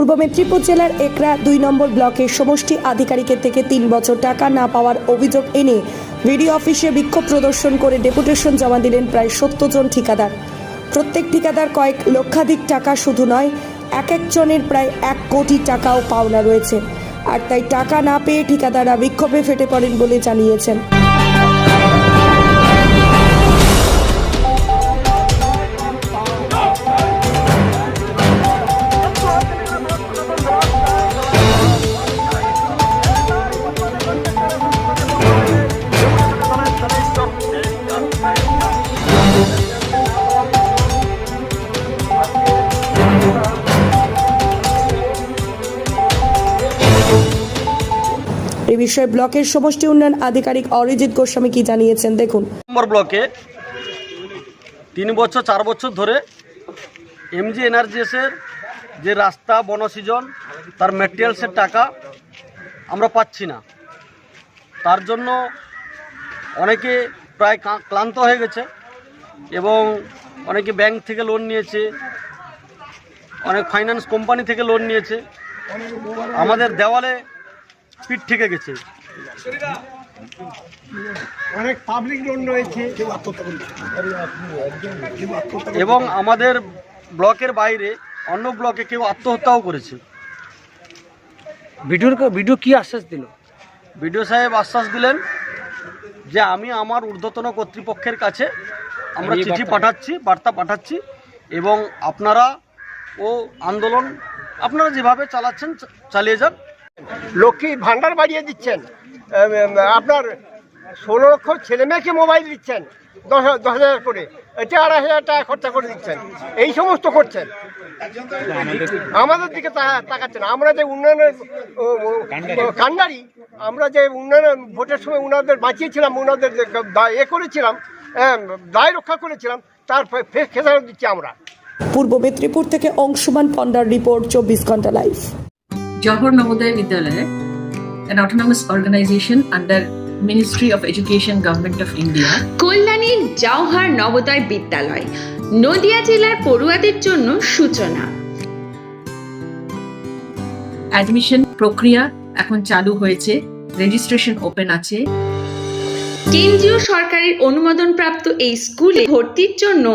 পূর্ব মেদিনীপুর জেলার একরা দুই নম্বর ব্লকের সমষ্টি আধিকারিকের থেকে তিন বছর টাকা না পাওয়ার অভিযোগ এনে ভিডিও অফিসে বিক্ষোভ প্রদর্শন করে ডেপুটেশন জমা দিলেন প্রায় সত্তর জন ঠিকাদার। প্রত্যেক ঠিকাদার কয়েক লক্ষাধিক টাকা শুধু নয়, এক একজনের প্রায় এক কোটি টাকাও পাওনা রয়েছে। আর তাই টাকা না পেয়ে ঠিকাদাররা বিক্ষোভে ফেটে পড়েন বলে জানিয়েছেন। এই বিষয়ে ব্লকের সমষ্টি উন্নয়ন আধিকারিক অরিজিৎ গোস্বামী কি জানিয়েছেন? দেখুন। নম্বর ব্লকে তিন বছর, চার বছর ধরে এমজি এনার্জিএসের যে রাস্তা বনসৃজন তার ম্যাটেরিয়ালসের টাকা আমরা পাচ্ছি না। তার জন্য অনেকে প্রায় ক্লান্ত হয়ে গেছে এবং অনেকে ব্যাংক থেকে লোন নিয়েছে, অনেক ফাইন্যান্স কোম্পানি থেকে লোন নিয়েছে। আমাদের দেওয়ালে পিঠ থেকে গেছে। অনেক পাবলিক লোন রয়েছে। এবং আমাদের ব্লকের বাইরে অন্য ব্লকে কেউ আত্মহত্যাও করেছে। ভিডিওর ভিডিও কি আশ্বাস দিল? বিডিও সাহেব আশ্বাস দিলেন যে আমি আমার ঊর্ধ্বতন কর্তৃপক্ষের কাছে আমরা চিঠি পাঠাচ্ছি বার্তা পাঠাচ্ছি এবং আপনারা ও আন্দোলন আপনারা যেভাবে চালাচ্ছেন চালিয়ে যান লক্ষ্মী ভান্ডার বাড়িয়ে দিচ্ছেন। আপনার ষোলো লক্ষ ছেলে মেয়েকে মোবাইল দিচ্ছেন দশ দশ হাজার করে। এটা আড়াই হাজার টাকা খরচা করে দিচ্ছেন। এই সমস্ত করছেন। আমাদের দিকে তা- তাকাচ্ছেন আমরা যে উন্নয়নের কান্ডারি আমরা যে উন্নয়ন ভোটের সময় উনাদের বাঁচিয়েছিলাম উনাদের এ করেছিলাম হ্যাঁ, দায় রক্ষা করেছিলাম তার খেসারত দিচ্ছি আমরা। পূর্ব মেদিনীপুর থেকে অংশুমান পন্ডার রিপোর্ট চব্বিশ ঘণ্টা live. Johor Navodaya Vidyalaya, an autonomous organization under Ministry of Education, Government of India, কল্যাণীর জওহার নবোদয় বিদ্যালয় নদিয়া জেলার পড়ুয়াদের জন্য সূচনা। অ্যাডমিশন প্রক্রিয়া এখন চালু হয়েছে রেজিস্ট্রেশন ওপেন আছে। কেন্দ্রীয় সরকারের অনুমোদনপ্রাপ্ত এই স্কুলে ভর্তির জন্য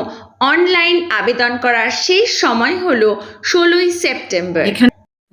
অনলাইন আবেদন করার শেষ সময় হলো ষোলোই সেপ্টেম্বর। এখানে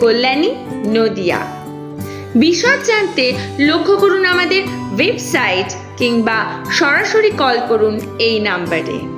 কল্যাণী নদিয়া। বিশদ জানতে লক্ষ্য করুন আমাদের ওয়েবসাইট কিংবা সরাসরি কল করুন এই নাম্বারে